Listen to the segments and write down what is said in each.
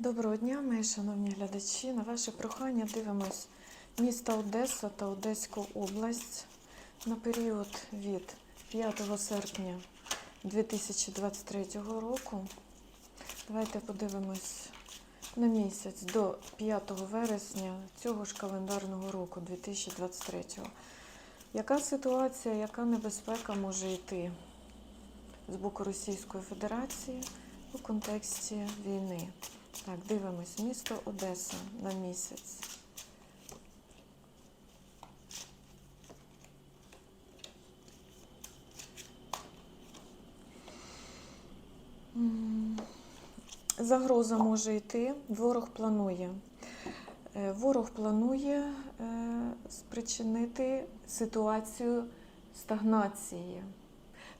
Доброго дня, мої шановні глядачі. На ваше прохання дивимось місто Одеса та Одеську область на період від 5 серпня 2023 року. Давайте подивимось на місяць до 5 вересня цього ж календарного року 2023. Яка ситуація, яка небезпека може йти з боку Російської Федерації у контексті війни? Так, дивимось. Місто Одеса на місяць. Загроза може йти, ворог планує. Е, Ворог планує е, спричинити ситуацію стагнації,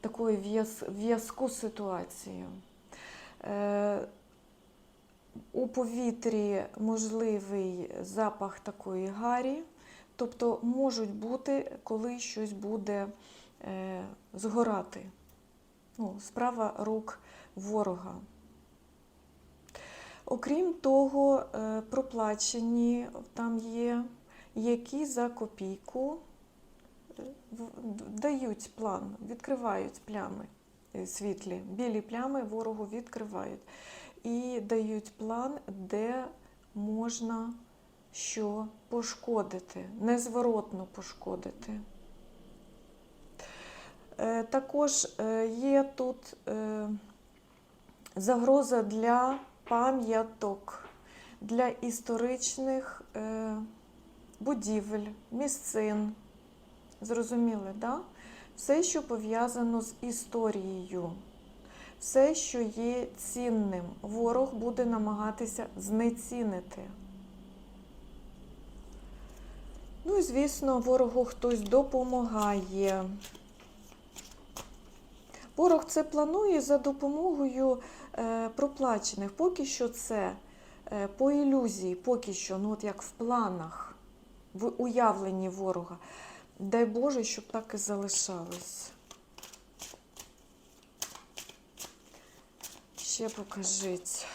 такої в'язку ситуацію. У повітрі можливий запах такої гарі, тобто можуть бути, коли щось буде е, згорати. Ну, справа рук ворога. Окрім того, е, проплачені там є, які за копійку е, дають план, відкривають плями е, світлі, білі плями ворогу відкривають і дають план, де можна що пошкодити, незворотно пошкодити. Е, Також е, є тут е, загроза для пам'яток, для історичних будівель, місцин. Зрозуміли, да? Все, що пов'язано з історією. Все, що є цінним, ворог буде намагатися знецінити. Ну і, звісно, ворогу хтось допомагає. Ворог це планує за допомогою е, проплачених. Поки що це е, по ілюзії, поки що, ну от як в планах, в уявленні ворога. Дай Боже, щоб так і залишалось. Ще покажіть.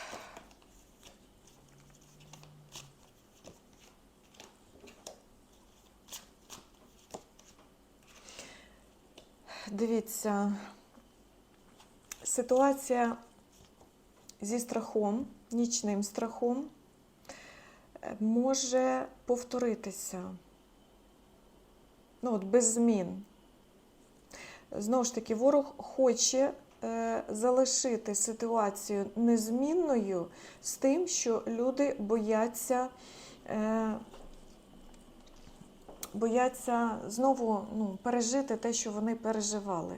Дивіться, ситуація зі страхом, нічним страхом е, може повторитися. Ну, от без змін. Знову ж таки, ворог хоче залишити ситуацію незмінною з тим, що люди бояться, е, бояться знову ну, пережити те, що вони переживали.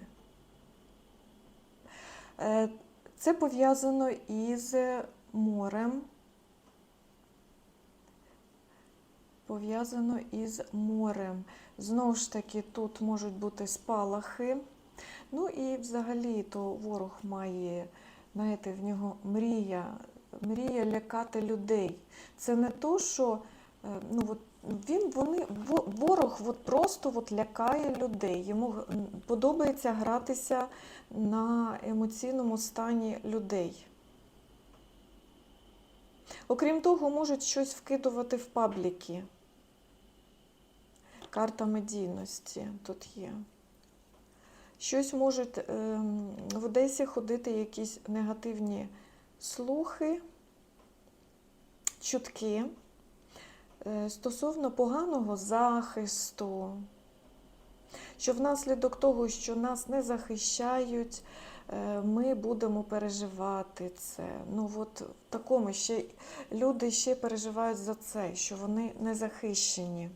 Е, це пов'язано із морем. Пов'язано із морем. Знову ж таки, тут можуть бути спалахи. Ну і взагалі то ворог має, знаєте, в нього мрія, мрія лякати людей. Це не то, що е, ну, от, він, вони, ворог от просто от лякає людей. Йому подобається гратися на емоційному стані людей. Окрім того, можуть щось вкидувати в пабліки. Карта медійності тут є. Щось можуть ем, в Одесі ходити якісь негативні слухи, чутки е, стосовно поганого захисту, що внаслідок того, що нас не захищають, е, ми будемо переживати це. Ну от в такому ще люди ще переживають за це, що вони не захищені.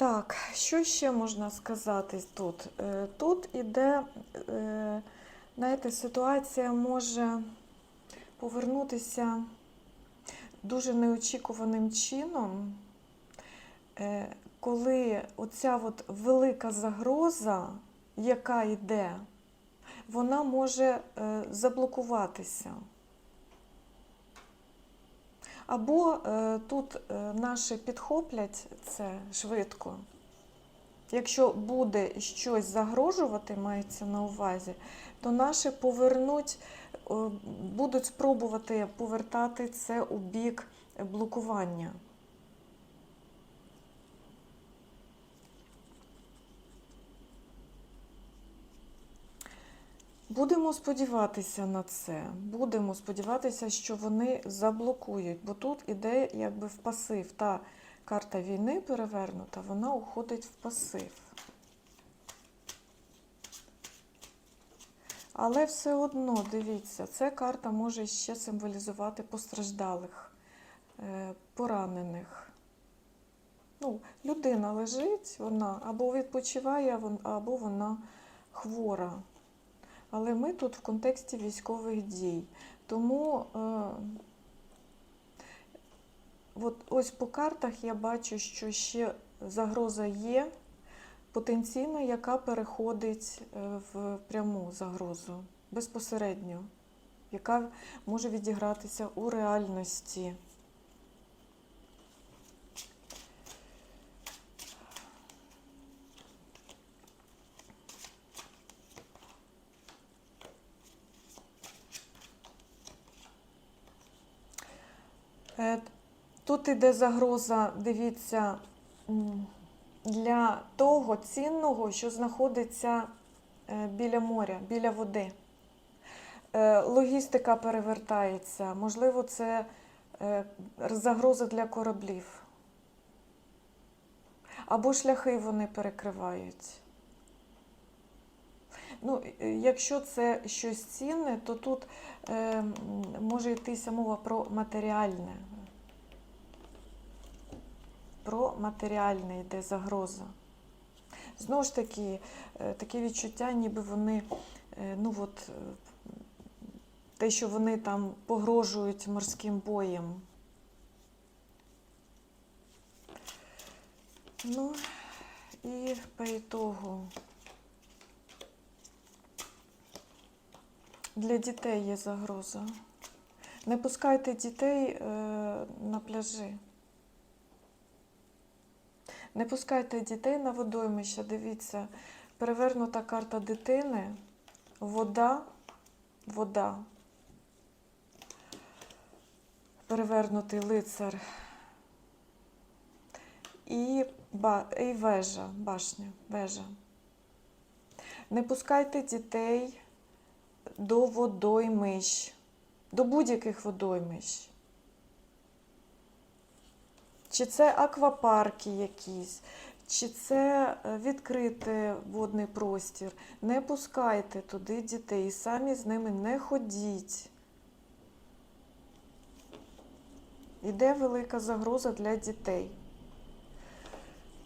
Так, що ще можна сказати тут? Е, Тут іде, е, знаєте, ситуація може повернутися дуже неочікуваним чином, е, коли оця от велика загроза, яка йде, вона може заблокуватися. Або тут наші підхоплять це швидко. Якщо буде щось загрожувати, мається на увазі, то наші повернуть, е, будуть спробувати повертати це у бік блокування. Будемо сподіватися на це. Будемо сподіватися, що вони заблокують, бо тут іде якби в пасив. Та карта війни перевернута, вона уходить в пасив. Але все одно, дивіться, ця карта може ще символізувати постраждалих, е, поранених. Ну, людина лежить, вона або відпочиває, або вона хвора. Але ми тут в контексті військових дій. Тому е, от ось по картах я бачу, що ще загроза є, потенційна, яка переходить е, в пряму загрозу безпосередньо, яка може відігратися у реальності. Е, Тут іде загроза, дивіться, для того цінного, що знаходиться е, біля моря, біля води. Е, Логістика перевертається, можливо, це е, загроза для кораблів. Або шляхи вони перекривають. Ну, якщо це щось цінне, то тут е, може йтися мова про матеріальне. Про матеріальне йде загроза. Знову ж таки, е, таке відчуття, ніби вони, е, ну от, е, те, що вони там погрожують морським боєм. Ну, і по ітогу. Для дітей є загроза. Не пускайте дітей на пляжі. Не пускайте дітей на водоймища. Дивіться, перевернута карта дитини, вода, вода. Перевернутий лицар. І, ба, і вежа, башня, вежа. Не пускайте дітей до водоймищ, до будь-яких водоймищ. Чи це аквапарки якісь, чи це е, відкритий водний простір. Не пускайте туди дітей і самі з ними не ходіть. Іде велика загроза для дітей.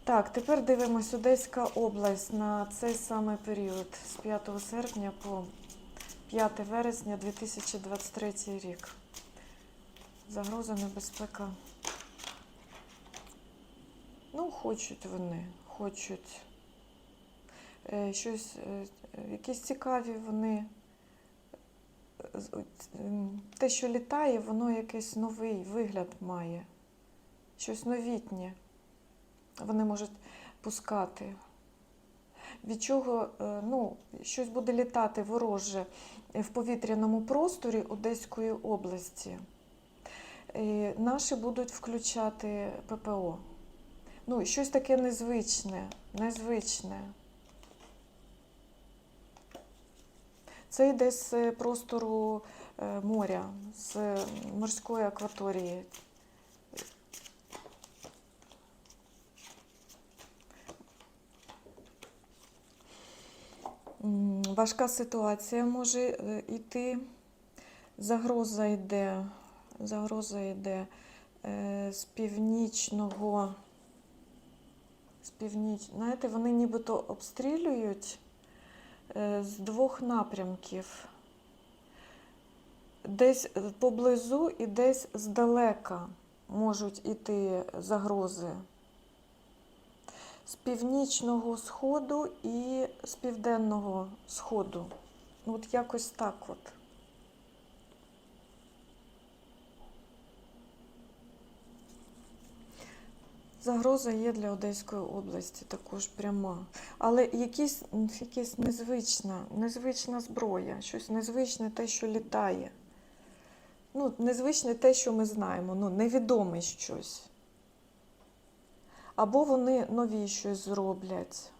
Так, тепер дивимось Одеська область на цей самий період з 5 серпня по 5 вересня 2023 рік. Загроза, небезпека. Ну, хочуть вони, хочуть е, щось, е, якісь цікаві вони. Те, що літає, воно якийсь новий вигляд має, щось новітнє. Вони можуть пускати. Від чого е, ну, щось буде літати вороже в повітряному просторі Одеської області. Е, Наші будуть включати ППО. Ну, щось таке незвичне, незвичне. Це йде з простору е, моря, з морської акваторії. Важка ситуація може е, йти. Загроза йде, загроза йде е, з північного. Північ... Знаєте, вони нібито обстрілюють е, з двох напрямків. Десь поблизу і десь здалека можуть іти загрози. З північного сходу і з південного сходу. От якось так от. Загроза є для Одеської області також пряма. Але якісь, м, якась незвична, незвична зброя, щось незвичне те, що літає. Ну, незвичне те, що ми знаємо, ну, невідоме щось. Або вони нові щось зроблять.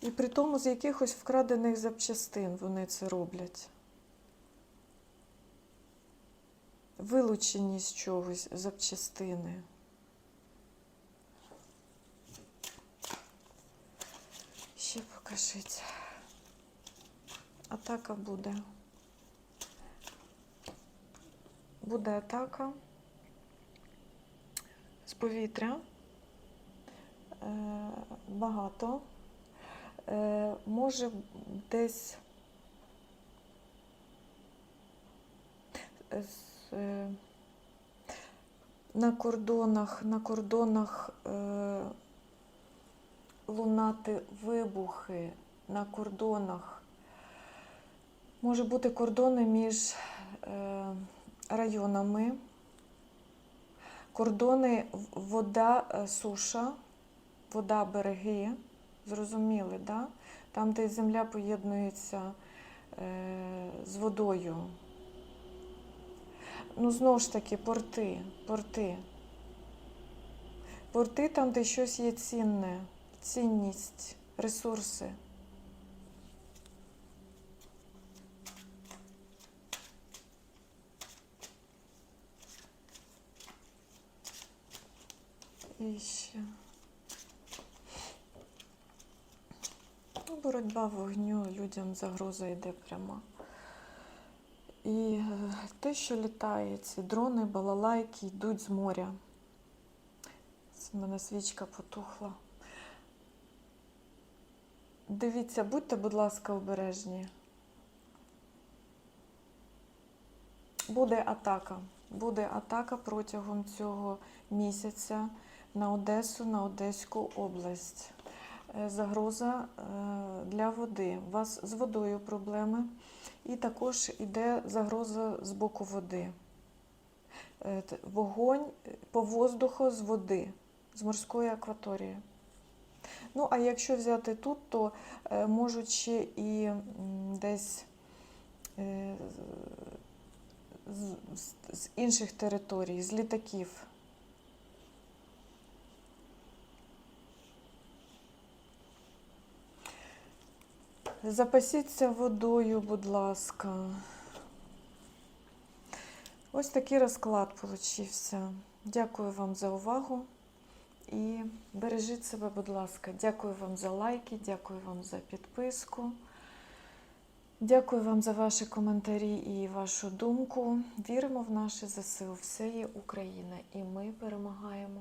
І при тому з якихось вкрадених запчастин вони це роблять. Вилучені з чогось запчастини. Ще покажіть. Атака буде. Буде атака з повітря. Е, багато. Е, може десь е, на кордонах, на кордонах е, лунати вибухи, на кордонах. Може бути кордони між е, районами, кордони вода, е, суша, вода, береги. Зрозуміли, да? Там, де земля поєднується е, з водою. Ну, знову ж таки, порти, порти. Порти там, де щось є цінне, цінність, ресурси. І ще. Ну, боротьба вогню, людям загроза йде пряма. І е, те, що літає, ці дрони, балалайки йдуть з моря. В мене свічка потухла. Дивіться, будьте, будь ласка, обережні. Буде атака. Буде атака протягом цього місяця на Одесу, на Одеську область. Е, Загроза е, для води. У вас з водою проблеми. І також йде загроза з боку води. Е, Вогонь по воздуху з води, з морської акваторії. Ну, а якщо взяти тут, то можуть ще і десь з інших територій, з літаків. Запасіться водою, будь ласка. Ось такий розклад получився. Дякую вам за увагу і бережіть себе, будь ласка. Дякую вам за лайки, дякую вам за підписку. Дякую вам за ваші коментарі і вашу думку. Віримо в наше ЗСУ. Все є Україна, і ми перемагаємо.